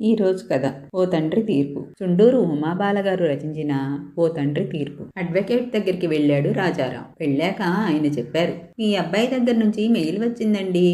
ఈ రోజు కథ. ఓ తండ్రి తీర్పు. చుండూరు ఉమాబాలగారు రచించిన ఓ తండ్రి తీర్పు. అడ్వకేట్ దగ్గరికి వెళ్ళాడు రాజారావు వెళ్ళాక ఆయన చెప్పారు మీ అబ్బాయి దగ్గర నుంచి మెయిల్ వచ్చిందండి.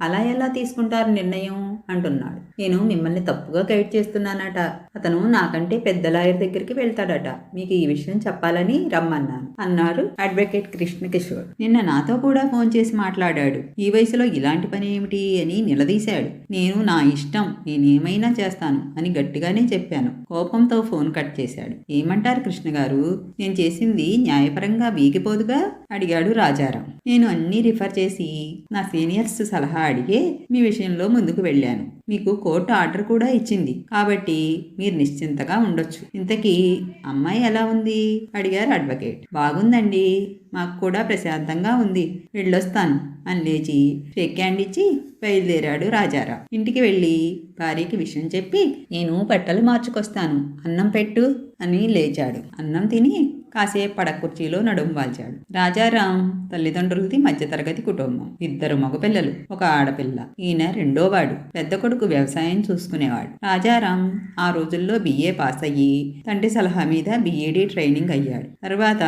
అలా ఎలా తీసుకుంటారు నిర్ణయం? అంటున్నాడు. నేను మిమ్మల్ని తప్పుగా గైడ్ చేస్తున్నానట. అతను నాకంటే పెద్ద లాయర్ దగ్గరికి వెళ్తాడట. మీకు ఈ విషయం చెప్పాలని రమ్మన్నాను అన్నారు అడ్వకేట్ కృష్ణ కిషోర్ నిన్న నాతో కూడా ఫోన్ చేసి మాట్లాడాడు. ఈ వయసులో ఇలాంటి పని ఏమిటి అని నిలదీశాడు. నేను నా ఇష్టం నేనేమైనా చేస్తాను అని గట్టిగానే చెప్పాను. కోపంతో ఫోన్ కట్ చేశాడు. ఏమంటారు కృష్ణ గారు నేను చేసింది న్యాయపరంగా వీగిపోదుగా? అడిగాడు రాజారాం. నేను అన్నీ రిఫర్ చేసి నా సీనియర్స్ సలహా అడిగే మీ విషయంలో ముందుకు వెళ్ళాను. మీకు కోర్టు ఆర్డర్ కూడా ఇచ్చింది. కాబట్టి మీరు నిశ్చింతగా ఉండొచ్చు. ఇంతకీ అమ్మాయి ఎలా ఉంది? అడిగారు అడ్వకేట్. బాగుందండి. మాకు కూడా ప్రశాంతంగా ఉంది. వెళ్ళొస్తాను అని లేచి షేక్ హ్యాండ్ ఇచ్చి బయలుదేరాడు రాజారా ఇంటికి వెళ్ళి భార్యకి విషయం చెప్పి నేను బట్టలు మార్చుకొస్తాను. అన్నం పెట్టు అని లేచాడు. అన్నం తిని కాసేపు పడ కుర్చీలో నడుము వాల్చాడు. రాజారాం తల్లిదండ్రులది మధ్యతరగతి కుటుంబం. ఇద్దరు మగపిల్లలు ఒక ఆడపిల్ల ఈయన రెండోవాడు. పెద్ద కొడుకు వ్యవసాయం చూసుకునేవాడు. రాజారాం ఆ రోజుల్లో బిఏ పాస్ అయ్యి తండ్రి సలహా మీద బిఏడి ట్రైనింగ్ అయ్యాడు. తర్వాత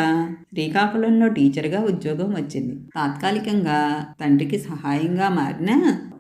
శ్రీకాకుళంలో టీచర్గా ఉద్యోగం వచ్చింది. తాత్కాలికంగా తండ్రికి సహాయంగా మారిన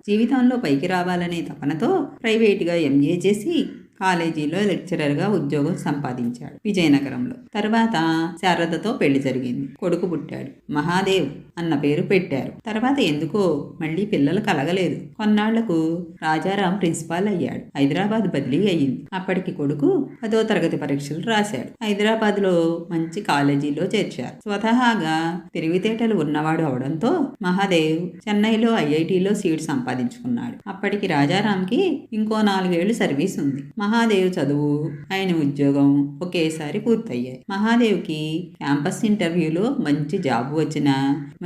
జీవితంలో పైకి రావాలనే తపనతో ప్రైవేటుగా ఎంఏ చేసి కాలేజీలో లెక్చరర్గా ఉద్యోగం సంపాదించాడు విజయనగరంలో. తర్వాత శారదతో పెళ్ళి జరిగింది. కొడుకు పుట్టాడు. మహాదేవ్. అన్న పేరు పెట్టారు. తర్వాత ఎందుకో మళ్ళీ పిల్లలు కలగలేదు. కొన్నాళ్ళకు రాజారాం ప్రిన్సిపాల్ అయ్యాడు. హైదరాబాద్ బదిలీ అయ్యింది. అప్పటికి కొడుకు పదో తరగతి పరీక్షలు రాశాడు. హైదరాబాద్లో మంచి కాలేజీలో చేర్చారు. స్వతహాగా తెలివితేటలు ఉన్నవాడు అవడంతో మహాదేవ్ చెన్నైలో ఐఐటిలో సీట్ సంపాదించుకున్నాడు. అప్పటికి రాజారాంకి ఇంకో నాలుగేళ్ళు సర్వీస్ ఉంది. మహాదేవ్ చదువు ఆయన ఉద్యోగం ఒకేసారి పూర్తయ్యాయి. మహాదేవ్కి క్యాంపస్ ఇంటర్వ్యూలో మంచి జాబ్ వచ్చిన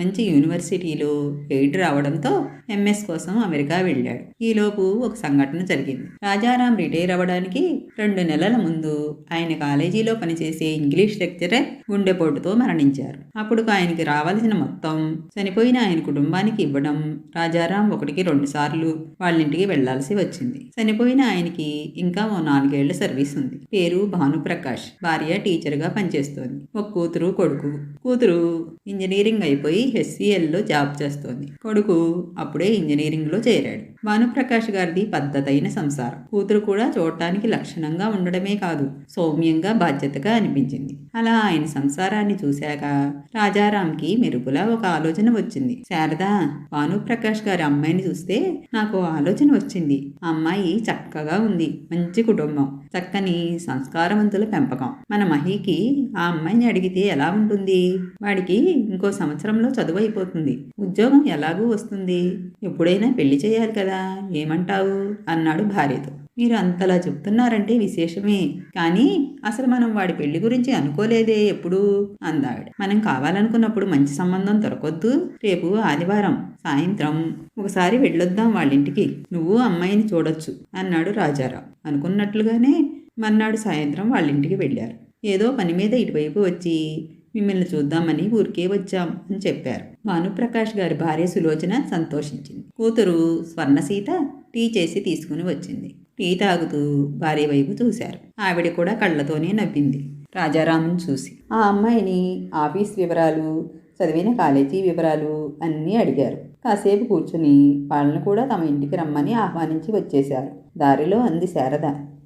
మంచి యూనివర్సిటీలో ఎయిడ్ రావడంతో ఎంఎస్ కోసం అమెరికా వెళ్ళాడు. ఈలోపు ఒక సంఘటన జరిగింది. రాజారాం రిటైర్ అవ్వడానికి రెండు నెలల ముందు ఆయన కాలేజీలో పనిచేసే ఇంగ్లీష్ లెక్చరర్ గుండెపోటుతో మరణించారు. అప్పుడు ఆయనకి రావాల్సిన మొత్తం చనిపోయిన ఆయన కుటుంబానికి ఇవ్వడం రాజారాం ఒకటికి రెండు సార్లు వాళ్ళ ఇంటికి వెళ్ళాల్సి వచ్చింది. చనిపోయిన ఆయనకి ఇంకా ఓ నాలుగేళ్ళ సర్వీస్ ఉంది. పేరు భానుప్రకాష్. భార్య టీచర్గా పనిచేస్తోంది. ఒక కూతురు కొడుకు. కూతురు ఇంజనీరింగ్ అయిపోయి హెచ్సిఎల్లో జాబ్ చేస్తోంది. కొడుకు అప్పుడు ఇంజనీరింగ్లో చేరాడు. భానుప్రకాష్ గారిది పద్ధతైన సంసారం. కూతురు కూడా చూడటానికి లక్షణంగా ఉండడమే కాదు సౌమ్యంగా బాధ్యతగా అనిపించింది. అలా ఆయన సంసారాన్ని చూశాక రాజారాంకి మెరుగులా ఒక ఆలోచన వచ్చింది. శారదా భానుప్రకాష్ గారి అమ్మాయిని చూస్తే నాకు ఆలోచన వచ్చింది. ఆ అమ్మాయి చక్కగా ఉంది మంచి కుటుంబం. చక్కని సంస్కారవంతుల పెంపకం. మన మహికి ఆ అమ్మాయిని అడిగితే ఎలా ఉంటుంది? వాడికి ఇంకో సంవత్సరంలో చదువు అయిపోతుంది. ఉద్యోగం ఎలాగూ వస్తుంది? ఎప్పుడైనా పెళ్ళి చేయాలి కదా ఏమంటావు? అన్నాడు భార్యతో. మీరు అంతలా చెప్తున్నారంటే విశేషమే. కానీ అసలు మనం వాడి పెళ్ళి గురించి అనుకోలేదే ఎప్పుడు? అందావిడ. మనం కావాలనుకున్నప్పుడు మంచి సంబంధం దొరకొద్దు. రేపు ఆదివారం సాయంత్రం. ఒకసారి వెళ్ళొద్దాం వాళ్ళింటికి. నువ్వు అమ్మాయిని చూడొచ్చు అన్నాడు రాజారావు. అనుకున్నట్లుగానే మర్నాడు సాయంత్రం వాళ్ళింటికి వెళ్ళారు. ఏదో పని మీద ఇటువైపు వచ్చి మిమ్మల్ని చూద్దామని ఊరికే వచ్చాం అని చెప్పారు. భానుప్రకాష్ గారి భార్య సులోచన సంతోషించింది. కూతురు స్వర్ణసీత టీ చేసి తీసుకుని వచ్చింది. టీ తాగుతూ భార్య వైపు చూశారు. ఆవిడ కూడా కళ్ళతోనే నవ్వింది. రాజారాముని చూసి ఆ అమ్మాయిని ఆఫీస్ వివరాలు చదివిన కాలేజీ వివరాలు అన్నీ అడిగారు. కాసేపు కూర్చుని వాళ్ళను కూడా తమ ఇంటికి రమ్మని ఆహ్వానించి వచ్చేశారు. దారిలో అంది శారద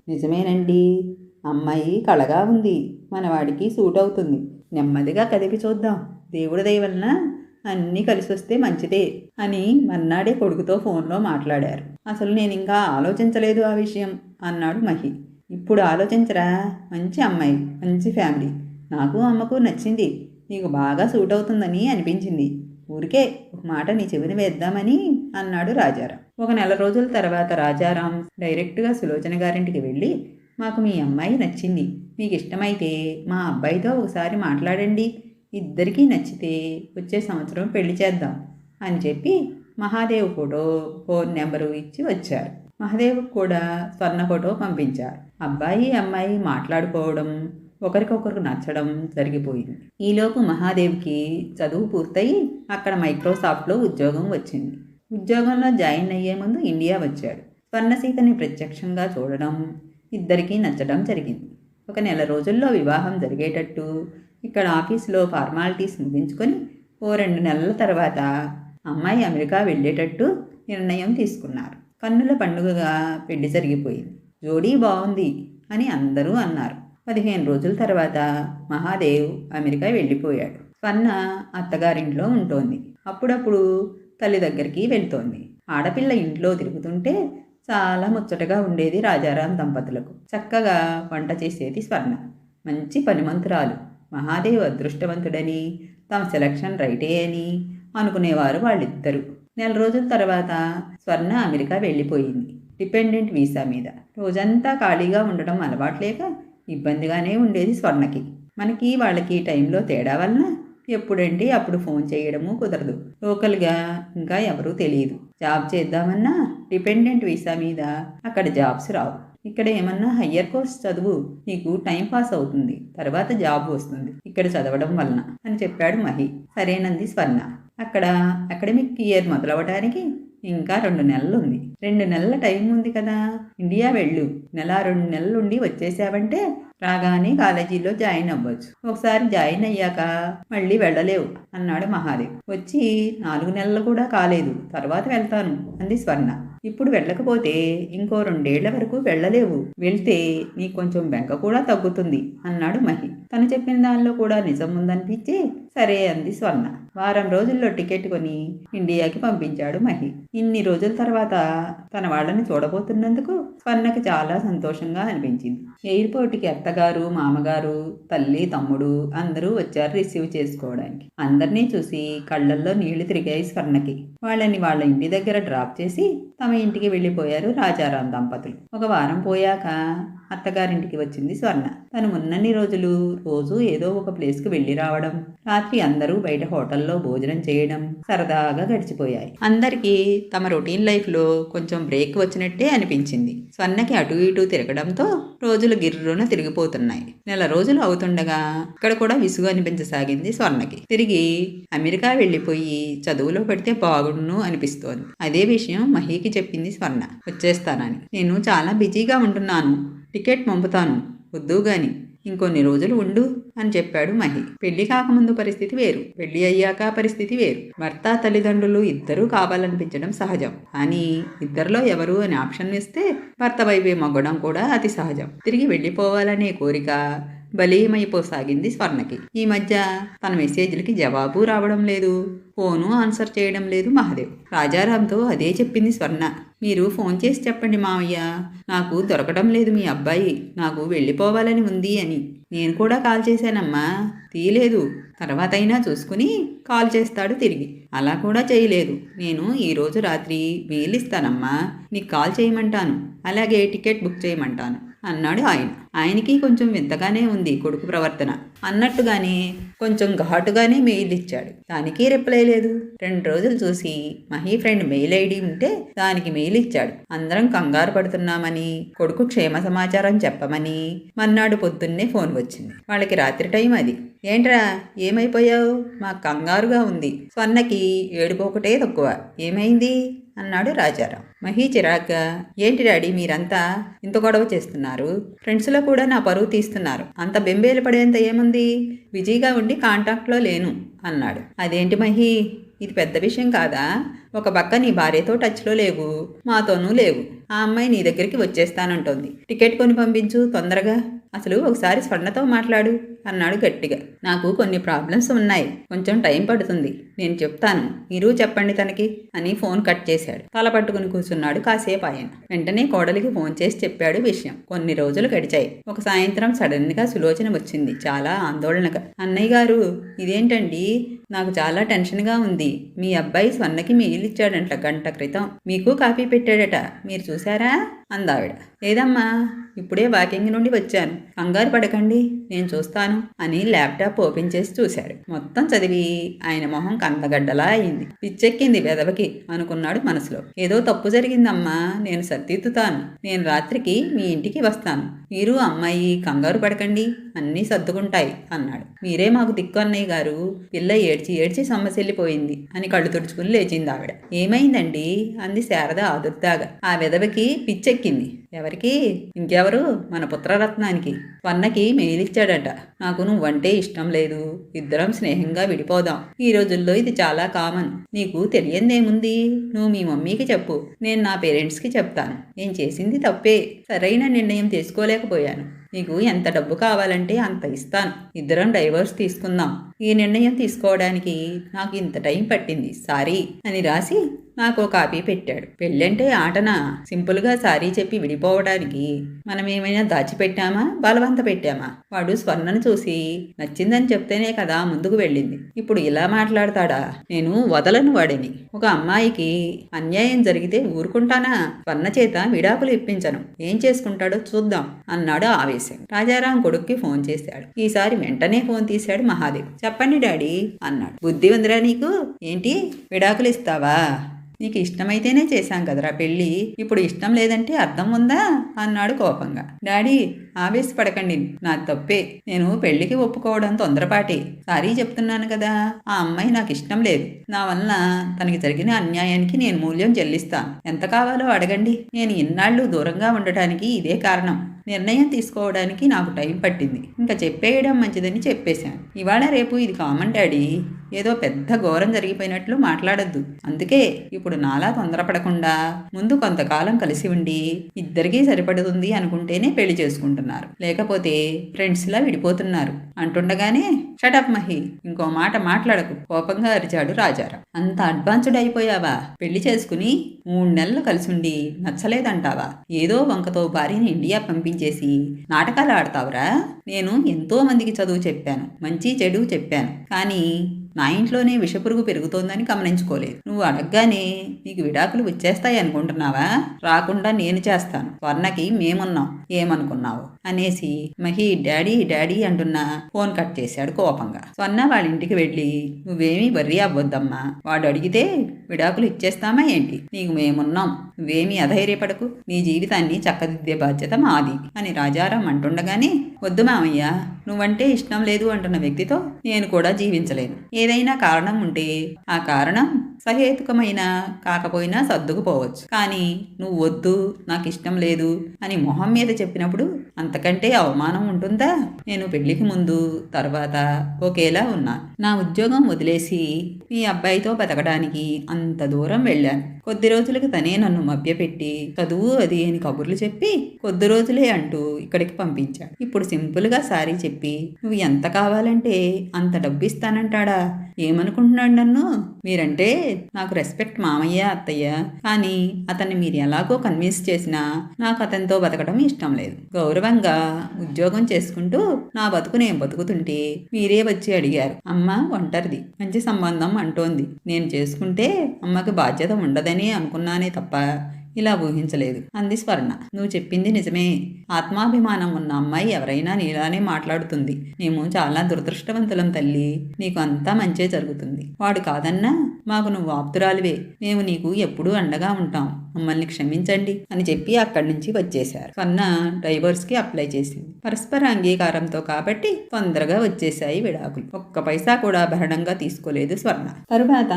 నిజమేనండి అమ్మాయి కళగా ఉంది. మనవాడికి సూట్ అవుతుంది నెమ్మదిగా కదిపి చూద్దాం. దేవుడి దయ వలన అన్నీ కలిసి వస్తే మంచిదే అని మర్నాడే కొడుకుతో ఫోన్లో మాట్లాడారు. అసలు నేను ఇంకా ఆలోచించలేదు ఆ విషయం అన్నాడు మహి. ఇప్పుడు ఆలోచించరా? మంచి అమ్మాయి మంచి ఫ్యామిలీ. నాకు అమ్మకు నచ్చింది. నీకు బాగా సూట్ అవుతుందని అనిపించింది. ఊరికే ఒక మాట నీ చెవిని వేద్దామని అన్నాడు రాజారాం. ఒక నెల రోజుల తర్వాత రాజారాం డైరెక్ట్గా సులోచన గారింటికి వెళ్ళి మాకు మీ అమ్మాయి నచ్చింది. మీకు ఇష్టమైతే మా అబ్బాయితో ఒకసారి మాట్లాడండి. ఇద్దరికీ నచ్చితే వచ్చే సంవత్సరం పెళ్ళి చేద్దాం అని చెప్పి మహాదేవ్ ఫోటో ఫోన్ నెంబరు ఇచ్చి వచ్చారు. మహాదేవ్ కూడా స్వర్ణ ఫోటో పంపించారు. అబ్బాయి అమ్మాయి మాట్లాడుకోవడం ఒకరికొకరు నచ్చడం జరిగిపోయింది. ఈలోపు మహాదేవ్కి చదువు పూర్తయి అక్కడ మైక్రోసాఫ్ట్లో ఉద్యోగం వచ్చింది. ఉద్యోగంలో జాయిన్ అయ్యే ముందు ఇండియా వచ్చాడు. స్వర్ణసీతని ప్రత్యక్షంగా చూడడం ఇద్దరికీ నచ్చడం జరిగింది. ఒక నెల రోజుల్లో వివాహం జరిగేటట్టు ఇక్కడ ఆఫీసులో ఫార్మాలిటీస్ ముగించుకొని ఓ రెండు నెలల తర్వాత అమ్మాయి అమెరికా వెళ్ళేటట్టు నిర్ణయం తీసుకున్నారు. కన్నుల పండుగగా పెళ్ళి జరిగిపోయింది. జోడీ బాగుంది అని అందరూ అన్నారు. పదిహేను రోజుల తర్వాత మహాదేవ్ అమెరికా వెళ్ళిపోయాడు. స్వర్ణ అత్తగారింట్లో ఉంటోంది. అప్పుడప్పుడు తల్లి దగ్గరికి వెళ్తోంది. ఆడపిల్ల ఇంట్లో తిరుగుతుంటే చాలా ముచ్చటగా ఉండేది రాజారాం దంపతులకు. చక్కగా వంట చేసేది స్వర్ణ. మంచి పనిమంతురాలు. మహాదేవ్ అదృష్టవంతుడని తమ సెలక్షన్ రైటే అని అనుకునేవారు వాళ్ళిద్దరు. నెల రోజుల తర్వాత స్వర్ణ అమెరికా వెళ్ళిపోయింది. డిపెండెంట్ వీసా మీద. రోజంతా ఖాళీగా ఉండడం అలవాట్లేక ఇబ్బందిగానే ఉండేది స్వర్ణకి. మనకి వాళ్ళకి టైంలో తేడా వలన ఎప్పుడంటే అప్పుడు ఫోన్ చేయడము కుదరదు. లోకల్గా ఇంకా ఎవరూ తెలియదు. జాబ్ చేద్దామన్నా డిపెండెంట్ వీసా మీద అక్కడ జాబ్స్ రావు. ఇక్కడ ఏమన్నా హయ్యర్ కోర్స్ చదువు నీకు టైం పాస్ అవుతుంది తర్వాత జాబ్ వస్తుంది ఇక్కడ చదవడం వలన అని చెప్పాడు మహి. సరేనంది స్వర్ణ. అక్కడ అకాడమిక్ ఇయర్ మొదలవడానికి ఇంకా రెండు నెలలు ఉంది రెండు నెలల టైం ఉంది కదా. ఇండియా వెళ్ళు. నెల రెండు నెలలు ఉండి వచ్చేసావంటే రాగానే కాలేజీలో జాయిన్ అవ్వచ్చు. ఒకసారి జాయిన్ అయ్యాక మళ్ళీ వెళ్ళలేవు అన్నాడు మహాదేవ్. వచ్చి నాలుగు నెలలు కూడా కాలేదు. తర్వాత వెళ్తాను అంది స్వర్ణ. ఇప్పుడు వెళ్ళకపోతే ఇంకో రెండేళ్ళ వరకు వెళ్ళలేవు. వెళ్తే నీకు కొంచెం బెంక కూడా తగ్గుతుంది అన్నాడు మహి. తను చెప్పిన దానిలో కూడా నిజం ఉందనిపించి సరే అంది స్వర్ణ. వారం రోజుల్లో టికెట్ కొని ఇండియాకి పంపించాడు మహి. ఇన్ని రోజుల తర్వాత తన వాళ్ళని చూడబోతున్నందుకు స్వర్ణకి చాలా సంతోషంగా అనిపించింది. ఎయిర్పోర్ట్కి అత్తగారు మామగారు తల్లి తమ్ముడు అందరూ వచ్చారు రిసీవ్ చేసుకోవడానికి. అందరినీ చూసి కళ్ళల్లో నీళ్ళు తిరిగాయి స్వర్ణకి. వాళ్ళని వాళ్ళ ఇంటి దగ్గర డ్రాప్ చేసి తమ ఇంటికి వెళ్ళిపోయారు రాజారాం దంపతులు. ఒక వారం పోయాక అత్తగారింటికి వచ్చింది స్వర్ణ. తను ఉన్నన్ని రోజులు రోజు ఏదో ఒక ప్లేస్కి వెళ్ళి రావడం రాత్రి అందరూ బయట హోటల్లో భోజనం చేయడం సరదాగా గడిచిపోయాయి. అందరికీ తమ రొటీన్ లైఫ్లో కొంచెం బ్రేక్ వచ్చినట్టే అనిపించింది. స్వర్ణకి అటు ఇటు తిరగడంతో రోజులు గిర్రున తిరిగిపోతున్నాయి. నెల రోజులు అవుతుండగా ఇక్కడ కూడా విసుగు అనిపించసాగింది స్వర్ణకి. తిరిగి అమెరికా వెళ్ళిపోయి చదువులో పెడితే బాగుండును అనిపిస్తోంది. అదే విషయం మహీకి చెప్పింది స్వర్ణ. వచ్చేస్తానని. నేను చాలా బిజీగా ఉంటున్నాను. టికెట్ పంపుతాను. వద్దు గాని. ఇంకొన్ని రోజులు ఉండు అని చెప్పాడు మహి. పెళ్ళి కాకముందు పరిస్థితి వేరు. పెళ్ళి అయ్యాక పరిస్థితి వేరు. భర్త తల్లిదండ్రులు ఇద్దరూ కావాలనిపించడం సహజం. కానీ ఇద్దరిలో ఎవరు అని ఆప్షన్ ఇస్తే భర్త వైపే మొగ్గడం కూడా అతి సహజం. తిరిగి వెళ్ళిపోవాలనే కోరిక బలీయమైపోసాగింది స్వర్ణకి. ఈ మధ్య తన మెసేజ్లకి జవాబు రావడం లేదు. ఫోను ఆన్సర్ చేయడం లేదు మహాదేవ్. రాజారాంతో అదే చెప్పింది స్వర్ణ. మీరు ఫోన్ చేసి చెప్పండి మావయ్య. నాకు దొరకడం లేదు మీ అబ్బాయి. నాకు వెళ్ళిపోవాలని ఉంది అని. నేను కూడా కాల్ చేశానమ్మా. తీయలేదు. తర్వాత అయినా చూసుకుని కాల్ చేస్తాడు తిరిగి. అలా కూడా చేయలేదు. నేను ఈరోజు రాత్రి వీలిస్తానమ్మా నీకు కాల్ చేయమంటాను. అలాగే టికెట్ బుక్ చేయమంటాను. అన్నాడు ఆయన. ఆయనకి కొంచెం వింతగానే ఉంది కొడుకు ప్రవర్తన. అన్నట్టుగానే కొంచెం ఘాటుగానే మెయిల్ ఇచ్చాడు. దానికి రిప్లై లేదు. రెండు రోజులు చూసి మహీ ఫ్రెండ్ మెయిల్ ఐడి ఉంటే దానికి మెయిల్ ఇచ్చాడు. అందరం కంగారు పడుతున్నామని కొడుకు క్షేమ సమాచారం చెప్పమని మన్నాడు పొద్దున్నే ఫోన్ వచ్చింది. వాళ్ళకి రాత్రి టైం అది. ఏంట్రా ఏమైపోయావు? మా కంగారుగా ఉంది. స్వర్ణకి ఏడుపు ఒకటే తక్కువ. ఏమైంది? అన్నాడు రాజారాం. మహీ చిరాగ్గా ఏంటి డాడీ మీరంతా ఇంత గొడవ చేస్తున్నారు? ఫ్రెండ్స్లో కూడా నా పరువు తీస్తున్నారు. అంత బెంబేలు పడేంత ఏముంది? బిజీగా ఉండి కాంటాక్ట్లో లేను అన్నాడు. అదేంటి మహి? ఇది పెద్ద విషయం కాదా? ఒక పక్క నీ భార్యతో టచ్లో లేవు మాతోనూ లేవు. ఆ అమ్మాయి నీ దగ్గరికి వచ్చేస్తానంటోంది. టికెట్ కొని పంపించు తొందరగా. అసలు ఒకసారి స్వర్ణతో మాట్లాడు అన్నాడు గట్టిగా. నాకు కొన్ని ప్రాబ్లమ్స్ ఉన్నాయి. కొంచెం టైం పడుతుంది. నేను చెప్తాను. మీరు చెప్పండి తనకి అని ఫోన్ కట్ చేశాడు. తల పట్టుకుని కూర్చున్నాడు కాసేపు ఆయన. వెంటనే కోడలికి ఫోన్ చేసి చెప్పాడు విషయం. కొన్ని రోజులు గడిచాయి. ఒక సాయంత్రం సడన్గా సులోచన వచ్చింది. చాలా ఆందోళనగా. అన్నయ్య గారు ఇదేంటండి? నాకు చాలా టెన్షన్గా ఉంది. మీ అబ్బాయి స్వర్ణకి మెయిల్ ఇచ్చాడంట గంట క్రితం. మీకు కాపీ పెట్టాడట. మీరు చూసారా అందావిడ. లేదమ్మా ఇప్పుడే వాకింగ్ నుండి వచ్చాను. కంగారు పడకండి నేను చూస్తాను అని ల్యాప్టాప్ ఓపెన్ చేసి చూశాడు. మొత్తం చదివి ఆయన మొహం కందగడ్డలా అయింది. పిచ్చెక్కింది వెదవకి అనుకున్నాడు మనసులో. ఏదో తప్పు జరిగిందమ్మా నేను సర్దిద్దుతాను. నేను రాత్రికి మీ ఇంటికి వస్తాను. మీరు అమ్మాయి కంగారు పడకండి అన్నీ సర్దుకుంటాయి అన్నాడు. మీరే మాకు దిక్కు అన్నయ్య గారు. పిల్ల ఏడ్చి ఏడ్చి సొమ్మసిల్లిపోయింది అని కళ్ళు తుడుచుకుని లేచింది ఆవిడ ఏమైందండి? అంది శారద ఆదుర్దాగా. ఆ విధవకి ఎక్కింది ఎవరికి? ఇంకెవరు? మన పుత్రరత్నానికి. వన్నకి మెయిలిచ్చాడట నాకు నువ్వంటే ఇష్టం లేదు. ఇద్దరం స్నేహంగా విడిపోదాం. ఈ రోజుల్లో ఇది చాలా కామన్. నీకు తెలియందేముంది? నువ్వు మీ మమ్మీకి చెప్పు. నేను నా పేరెంట్స్కి చెప్తాను. నేను చేసింది తప్పే. సరైన నిర్ణయం తీసుకోలేకపోయాను. నీకు ఎంత డబ్బు కావాలంటే అంత ఇస్తాను. ఇద్దరం డైవర్స్ తీసుకుందాం. ఈ నిర్ణయం తీసుకోవడానికి నాకు ఇంత టైం పట్టింది సారీ అని రాసి నాకు ఒక కాపీ పెట్టాడు. పెళ్ళంటే ఆటన? సింపుల్గా సారీ చెప్పి విడిపోవడానికి మనం ఏమైనా దాచిపెట్టామా? బలవంత పెట్టామా? వాడు స్వర్ణను చూసి నచ్చిందని చెప్తేనే కదా ముందుకు వెళ్ళింది. ఇప్పుడు ఇలా మాట్లాడతాడా? నేను వదలను వాడిని. ఒక అమ్మాయికి అన్యాయం జరిగితే ఊరుకుంటానా? స్వర్ణ చేత విడాకులు ఇప్పించను. ఏం చేసుకుంటాడో చూద్దాం అన్నాడు ఆవేశం. రాజారాం కొడుక్కి ఫోన్ చేశాడు. ఈసారి వెంటనే ఫోన్ తీశాడు మహాదేవ్. చెప్పండి డాడీ అన్నాడు. బుద్ధి ఉందిరా నీకు? ఏంటి? విడాకులు ఇస్తావా? నీకు ఇష్టమైతేనే చేశాం కదరా పెళ్ళి. ఇప్పుడు ఇష్టం లేదంటే అర్థం ఉందా? అన్నాడు కోపంగా. డాడీ ఆవేశపడకండి. నా తప్పే. నేను పెళ్ళికి ఒప్పుకోవడం తొందరపాటి. సారీ చెప్తున్నాను కదా. ఆ అమ్మాయి నాకు ఇష్టం లేదు. నా వలన తనకి జరిగిన అన్యాయానికి నేను మూల్యం చెల్లిస్తాను. ఎంత కావాలో అడగండి. నేను ఇన్నాళ్ళు దూరంగా ఉండటానికి ఇదే కారణం. నిర్ణయం తీసుకోవడానికి నాకు టైం పట్టింది. ఇంకా చెప్పేయడం మంచిదని చెప్పేశాను. ఇవాళ రేపు ఇది కామన్ డాడీ. ఏదో పెద్ద ఘోరం జరిగిపోయినట్లు మాట్లాడద్దు. అందుకే ఇప్పుడు నాలా తొందరపడకుండా ముందు కొంతకాలం కలిసి ఉండి ఇద్దరికీ సరిపడుతుంది అనుకుంటేనే పెళ్ళి చేసుకుంటున్నారు. లేకపోతే ఫ్రెండ్స్లా విడిపోతున్నారు. అంటుండగానే షటప్ మహి. ఇంకో మాట మాట్లాడకు. కోపంగా అరిచాడు రాజారాం. అంత అడ్వాన్స్డ్ అయిపోయావా? పెళ్ళి చేసుకుని మూడు నెలలు కలిసిండి నచ్చలేదంటావా? ఏదో వంకతో భార్యని ఇండియా పంపించేసి నాటకాలు ఆడతావురా? నేను ఎంతో మందికి చదువు చెప్పాను. మంచి చెడు చెప్పాను. కానీ నా ఇంట్లోనే విషపురుగు పెరుగుతోందని గమనించుకోలేదు. నువ్వు అడగగానే నీకు విడాకులు వచ్చేస్తాయి అనుకుంటున్నావా? రాకుండా నేను చేస్తాను. స్వర్ణకి మేమున్నాం. ఏమనుకున్నావు? అనేసి మహి డాడీ డాడీ అంటున్నా ఫోన్ కట్ చేశాడు కోపంగా. స్వర్ణ వాళ్ళ ఇంటికి వెళ్ళి నువ్వేమీ వర్రీ అవ్వద్దమ్మా. వాడు అడిగితే విడాకులు ఇచ్చేస్తామా ఏంటి? నీకు మేమున్నాం. నువ్వేమీ అధైర్యపడకు. నీ జీవితాన్ని చక్కదిద్దే బాధ్యత మాది అని రాజారాం అంటుండగానే వద్దు మామయ్య నువ్వంటే ఇష్టం లేదు అంటున్న వ్యక్తితో నేను కూడా జీవించలేను. ఏదైనా కారణం ఉంటే ఆ కారణం సహేతుకమైన కాకపోయినా సర్దుకుపోవచ్చు. కానీ నువ్వు వద్దు నాకు ఇష్టం లేదు అని మొహం మీద చెప్పినప్పుడు అంత అంతకంటే అవమానం ఉంటుందా? నేను పెళ్ళికి ముందు తర్వాత ఒకేలా ఉన్నా. నా ఉద్యోగం వదిలేసి మీ అబ్బాయితో బతకడానికి అంత దూరం వెళ్ళాను. కొద్ది రోజులకు తనే నన్ను మభ్యపెట్టి చదువు అది అని కబుర్లు చెప్పి కొద్ది రోజులే అంటూ ఇక్కడికి పంపించాడు ఇప్పుడు సింపుల్గా సారీ చెప్పి నువ్వు ఎంత కావాలంటే అంత డబ్బు ఇస్తానంటాడా? ఏమనుకుంటున్నాడు నన్ను? మీరంటే నాకు రెస్పెక్ట్ మామయ్య అత్తయ్య. కానీ అతన్ని మీరు ఎలాగో కన్విన్స్ చేసినా నాకు అతనితో బతకడం ఇష్టం లేదు. గౌరవంగా ఉద్యోగం చేసుకుంటూ నా బతుకు నేను బతుకుతుంటే మీరే వచ్చి అడిగారు. అమ్మ ఒంటరిది మంచి సంబంధం అంటోంది. నేను చేసుకుంటే అమ్మకి బాధ్యత ఉండదని అనుకున్నానే తప్ప ఇలా ఊహించలేదు. అంది స్వర్ణ. నువ్వు చెప్పింది నిజమే. ఆత్మాభిమానం ఉన్న అమ్మాయి ఎవరైనా నీలానే మాట్లాడుతుంది. మేము చాలా దురదృష్టవంతులం తల్లి. నీకు అంతా మంచే జరుగుతుంది. వాడు కాదన్నా మాకు నువ్వు ఆప్తురాలివే. మేము నీకు ఎప్పుడూ అండగా ఉంటాం. మమ్మల్ని క్షమించండి అని చెప్పి అక్కడి నుంచి వచ్చేశారు. స్వర్ణ డ్రైవర్స్కి అప్లై చేసింది. పరస్పర అంగీకారంతో కాబట్టి తొందరగా వచ్చేశాయి విడాకులు. ఒక్క పైసా కూడా భరణంగా తీసుకోలేదు స్వర్ణ. తరువాత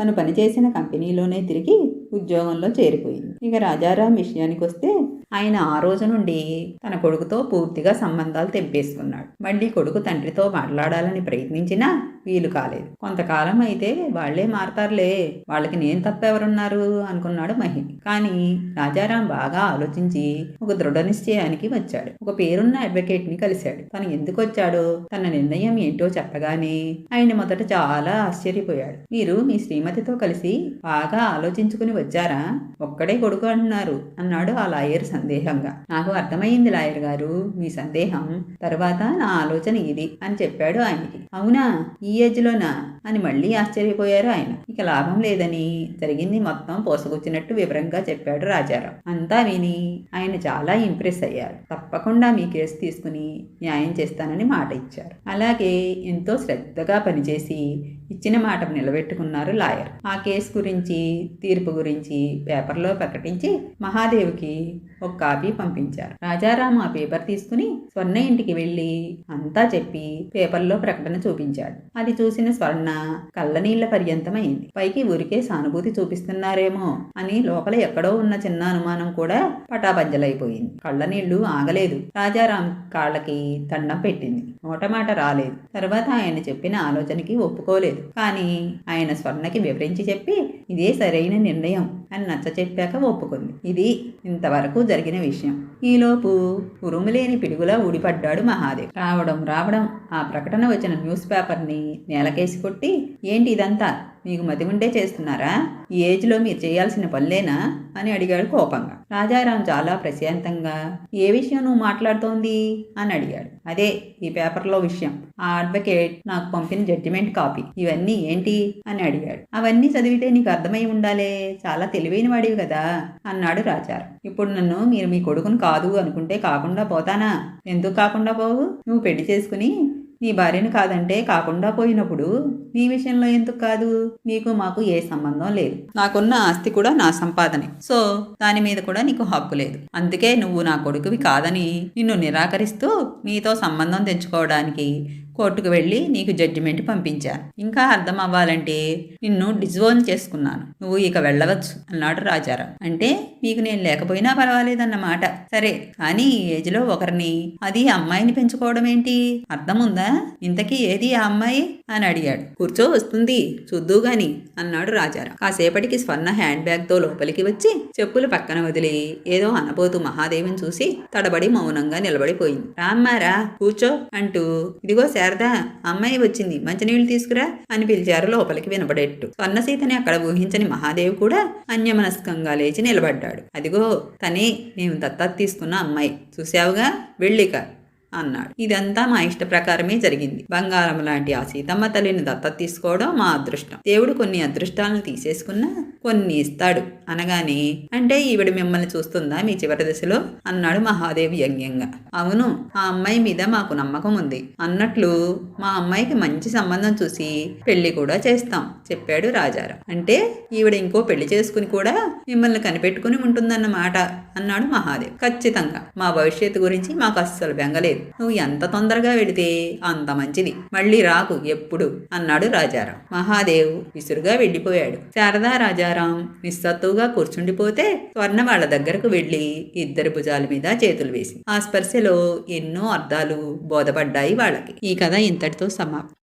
తను పనిచేసిన కంపెనీలోనే తిరిగి ఉద్యోగంలో చేరిపోయింది. ఇక రాజారాం విషయానికి వస్తే ఆయన ఆ రోజు నుండి తన కొడుకుతో పూర్తిగా సంబంధాలు తెంపేసుకున్నాడు. మళ్ళీ కొడుకు తండ్రితో మాట్లాడాలని ప్రయత్నించినా వీలు కాలేదు. కొంతకాలం అయితే వాళ్ళే మారతారులే. వాళ్ళకి నేను తప్ప ఎవరున్నారు అనుకున్నాడు మహి. కానీ రాజారాం బాగా ఆలోచించి ఒక దృఢ నిశ్చయానికి వచ్చాడు. ఒక పేరున్న అడ్వకేట్ని కలిశాడు. తను ఎందుకు వచ్చాడో తన నిర్ణయం ఏంటో చెప్పగానే ఆయన మొదట చాలా ఆశ్చర్యపోయాడు. మీరు మీ శ్రీమతితో కలిసి బాగా ఆలోచించుకుని వచ్చారా? ఒక్కడే కొడుకు అంటున్నారు అన్నాడు ఆ లాయర్ సందేహంగా. నాకు అర్థమైంది లాయర్ గారు మీ సందేహం. తర్వాత నా ఆలోచన ఇది అని చెప్పాడు ఆయనకి. అవునా? ఈ ఏజ్లోనా? అని మళ్ళీ ఆశ్చర్యపోయారు ఆయన. ఇక లాభం లేదని జరిగింది మొత్తం పోసగుచ్చినట్టు వివరంగా చెప్పాడు రాజారావు అంతా విని ఆయన చాలా ఇంప్రెస్ అయ్యారు. తప్పకుండా మీ కేసు తీసుకుని న్యాయం చేస్తానని మాట ఇచ్చారు. అలాగే ఎంతో శ్రద్ధగా పనిచేసి ఇచ్చిన మాట నిలబెట్టుకున్నారు లాయర్. ఆ కేసు గురించి తీర్పు గురించి పేపర్లో ప్రకటించి మహాదేవికి ఒక కాపీ పంపించారు. రాజారాం ఆ పేపర్ తీసుకుని స్వర్ణ ఇంటికి వెళ్ళి అంతా చెప్పి పేపర్లో ప్రకటన చూపించాడు. అది చూసిన స్వర్ణ కళ్ళనీళ్ళ పర్యంతమైంది. పైకి ఊరికే సానుభూతి చూపిస్తున్నారేమో అని లోపల ఎక్కడో ఉన్న చిన్న అనుమానం కూడా పటాపంజలైపోయింది కళ్ళనీళ్ళు ఆగలేదు. రాజారాం కాళ్ళకి దండం పెట్టింది. నోటమాట రాలేదు. తర్వాత ఆయన చెప్పిన ఆలోచనకి ఒప్పుకోలేదు. కానీ ఆయన స్వర్ణకి వివరించి చెప్పి ఇదే సరైన నిర్ణయం అని నచ్చ చెప్పాక ఒప్పుకుంది. ఇది ఇంతవరకు జరిగిన విషయం. ఈలోపు ఉరుములేని పిడుగులా ఊడిపడ్డాడు మహాదేవ్. రావడం రావడం ఆ ప్రకటన వచ్చిన న్యూస్ పేపర్ని నేలకేసి కొట్టి ఏంటి ఇదంతా? మీకు మతి ఉండే చేస్తున్నారా? ఈ ఏజ్లో మీరు చేయాల్సిన పనులేనా? అని అడిగాడు కోపంగా. రాజారాం చాలా ప్రశాంతంగా ఏ విషయం నువ్వు మాట్లాడుతోంది? అని అడిగాడు. అదే ఈ పేపర్లో విషయం. ఆ అడ్వకేట్ నాకు పంపిన జడ్జిమెంట్ కాపీ. ఇవన్నీ ఏంటి? అని అడిగాడు. అవన్నీ చదివితే నీకు అర్థమై ఉండాలే. చాలా తెలివైన వాడివి కదా అన్నాడు రాజారు ఇప్పుడు నన్ను మీరు మీ కొడుకును కాదు అనుకుంటే కాకుండా పోతానా? ఎందుకు కాకుండా పోవు? నువ్వు పెళ్ళి చేసుకుని నీ భార్యను కాదంటే కాకుండా పోయినప్పుడు నీ విషయంలో ఎందుకు కాదు? నీకు మాకు ఏ సంబంధం లేదు. నాకున్న ఆస్తి కూడా నా సంపాదనే. సో దాని మీద కూడా నీకు హక్కు లేదు. అందుకే నువ్వు నా కొడుకువి కాదని నిన్ను నిరాకరిస్తూ నీతో సంబంధం తెంచుకోవడానికి కోర్టుకు వెళ్ళి నీకు జడ్జిమెంట్ పంపించాను ఇంకా అర్థం అవ్వాలంటే నిన్ను డిజోన్ చేసుకున్నాను. నువ్వు ఇక వెళ్ళవచ్చు అన్నాడు రాజారావు అంటే నీకు నేను లేకపోయినా పర్వాలేదన్నమాట. సరే కానీ ఈ ఏజ్లో ఒకరిని అది అమ్మాయిని పెంచుకోవడం ఏంటి? అర్థం ఉందా ఇంతకీ ఏది ఆ అమ్మాయి? అని అడిగాడు. కూర్చో వస్తుంది చూద్దూ గాని అన్నాడు రాజారావు కాసేపటికి స్వర్ణ హ్యాండ్ బ్యాగ్తో లోపలికి వచ్చి చెప్పులు పక్కన వదిలి ఏదో అనబోతూ మహాదేవిని చూసి తడబడి మౌనంగా నిలబడిపోయింది. రామ్మారా కూర్చో అంటూ ఇదిగో శారద అమ్మాయి వచ్చింది మంచినీళ్ళు తీసుకురా అని పిలిచారు లోపలికి వినబడేట్టు. స్వర్ణసీతని అక్కడ ఊహించని మహాదేవ్ కూడా అన్యమనస్కంగా లేచి నిలబడ్డాడు. అదిగో తనే నేను దత్తత తీసుకున్న అమ్మాయి. చూసావుగా వెళ్ళిక. అన్నాడు. ఇదంతా మా ఇష్ట ప్రకారమే జరిగింది. బంగారం లాంటి ఆ సీతమ్మ తల్లిని దత్తత తీసుకోవడం మా అదృష్టం. దేవుడు కొన్ని అదృష్టాలను తీసేసుకున్నా కొన్ని ఇస్తాడు. అనగానే అంటే ఈవిడ మిమ్మల్ని చూస్తుందా మీ చివరి దశలో? అన్నాడు మహాదేవ్ వ్యంగ్యంగా. అవును ఆ అమ్మాయి మీద మాకు నమ్మకం ఉంది. అన్నట్లు మా అమ్మాయికి మంచి సంబంధం చూసి పెళ్ళి కూడా చేస్తాం చెప్పాడు రాజారా. అంటే ఈవిడ ఇంకో పెళ్ళి చేసుకుని కూడా మిమ్మల్ని కనిపెట్టుకుని ఉంటుందన్నమాట అన్నాడు మహాదేవ్. ఖచ్చితంగా. మా భవిష్యత్తు గురించి మాకు అస్సలు బెంగలేదు. నువ్వు ఎంత తొందరగా వెడితే అంత మంచిది. మళ్ళీ రాకు ఎప్పుడు అన్నాడు రాజారాం. మహాదేవ్ విసురుగా వెళ్ళిపోయాడు. శారదా రాజారాం నిస్సత్తుగా కూర్చుండిపోతే స్వర్ణ వాళ్ళ దగ్గరకు వెళ్ళి ఇద్దరి భుజాల మీద చేతులు వేసి ఆ స్పర్శలో ఎన్నో అర్థాలు బోధపడ్డాయి వాళ్ళకి. ఈ కథ ఇంతటితో సమాప్తం.